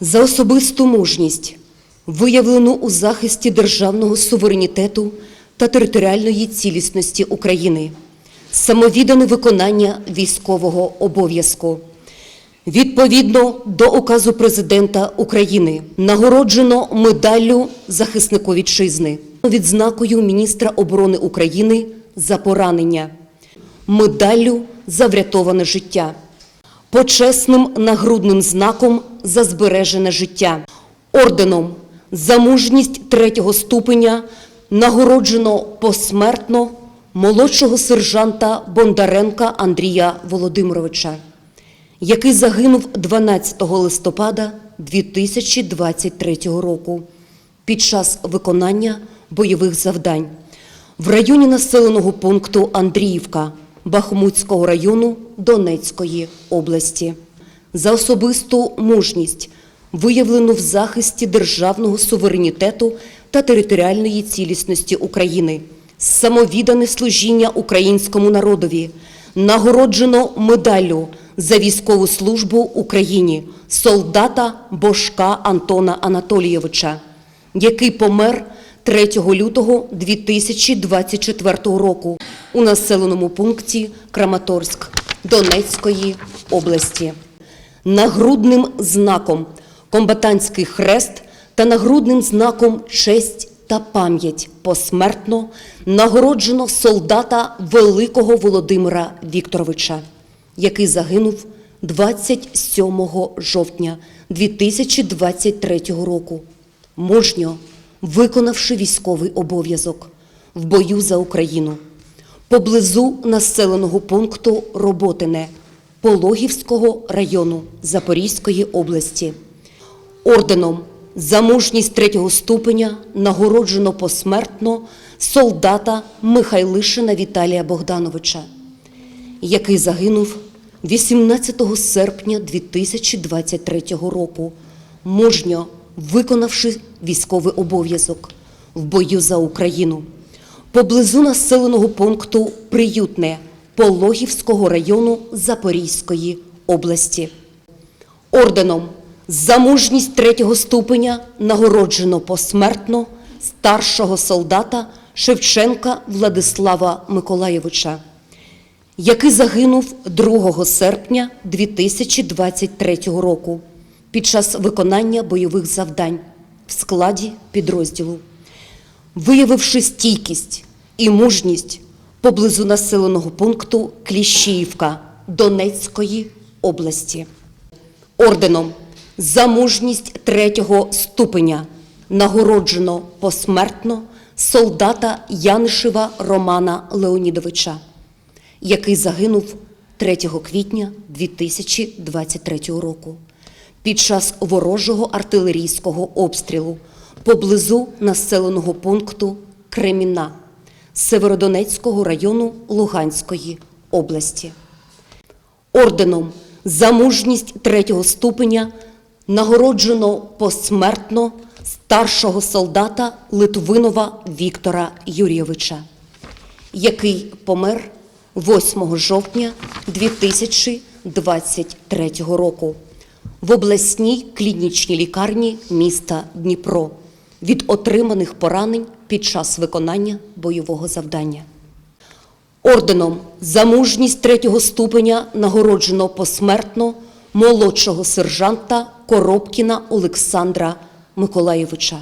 за особисту мужність, виявлену у захисті державного суверенітету та територіальної цілісності України, самовіддане виконання військового обов'язку. Відповідно до указу президента України нагороджено медаллю захиснику вітчизни, відзнакою міністра оборони України за поранення, медаллю за врятоване життя, почесним нагрудним знаком за збережене життя, орденом за мужність третього ступеня нагороджено посмертно молодшого сержанта Бондаренка Андрія Володимировича який загинув 12 листопада 2023 року під час виконання бойових завдань в районі населеного пункту Андріївка Бахмутського району Донецької області. За особисту мужність, виявлену в захисті державного суверенітету та територіальної цілісності України, самовіддане служіння українському народові, нагороджено медаллю за військову службу Україні солдата Бошка Антона Анатолійовича, який помер 3 лютого 2024 року у населеному пункті Краматорськ Донецької області. Нагрудним знаком комбатантський хрест та нагрудним знаком честь та пам'ять посмертно нагороджено солдата Великого Володимира Вікторовича, який загинув 27 жовтня 2023 року, мужньо виконавши військовий обов'язок в бою за Україну поблизу населеного пункту Роботине Пологівського району Запорізької області. Орденом за мужність третього ступеня нагороджено посмертно солдата Михайлишина Віталія Богдановича, який загинув 18 серпня 2023 року, мужньо виконавши військовий обов'язок в бою за Україну поблизу населеного пункту Приютне Пологівського району Запорізької області. Орденом за мужність третього ступеня нагороджено посмертно старшого солдата Шевченка Владислава Миколаєвича, який загинув 2 серпня 2023 року під час виконання бойових завдань в складі підрозділу виявивши стійкість і мужність поблизу населеного пункту Кліщіївка Донецької області. Орденом за мужність третього ступеня нагороджено посмертно солдата Янишева Романа Леонідовича, який загинув 3 квітня 2023 року під час ворожого артилерійського обстрілу поблизу населеного пункту Креміна Северодонецького району Луганської області. Орденом за мужність третього ступеня нагороджено посмертно старшого солдата Литвинова Віктора Юрійовича, який помер 8 жовтня 2023 року в обласній клінічній лікарні міста Дніпро від отриманих поранень під час виконання бойового завдання. Орденом за мужність третього ступеня нагороджено посмертно молодшого сержанта Коробкіна Олександра Миколаєвича,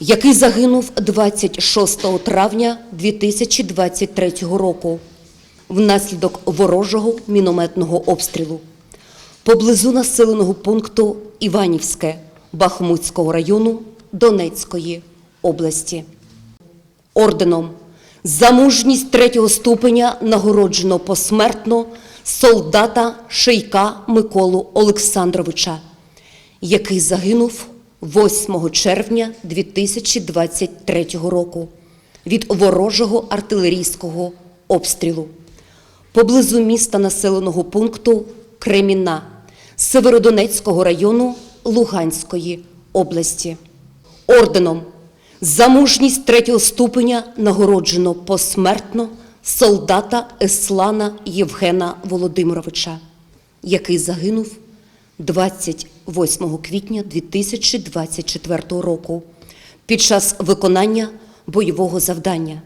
який загинув 26 травня 2023 року внаслідок ворожого мінометного обстрілу поблизу населеного пункту Іванівське Бахмутського району Донецької області. Орденом за мужність третього ступеня нагороджено посмертно солдата Шейка Миколу Олександровича, який загинув 8 червня 2023 року від ворожого артилерійського обстрілу поблизу міста населеного пункту Креміна Северодонецького району Луганської області. Орденом за мужність третього ступеня нагороджено посмертно солдата Еслана Євгена Володимировича, який загинув 28 квітня 2024 року під час виконання бойового завдання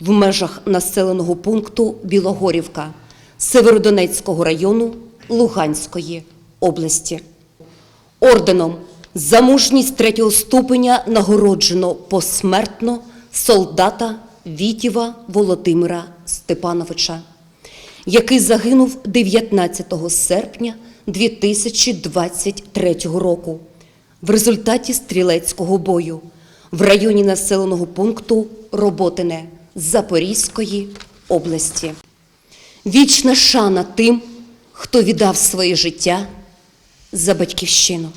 в межах населеного пункту Білогорівка Северодонецького району Луганської області. Орденом за мужність третього ступеня нагороджено посмертно солдата Вітєва Володимира Степановича, який загинув 19 серпня 2023 року в результаті стрілецького бою в районі населеного пункту Роботине Запорізької області. Вічна шана тим, хто віддав своє життя за батьківщину.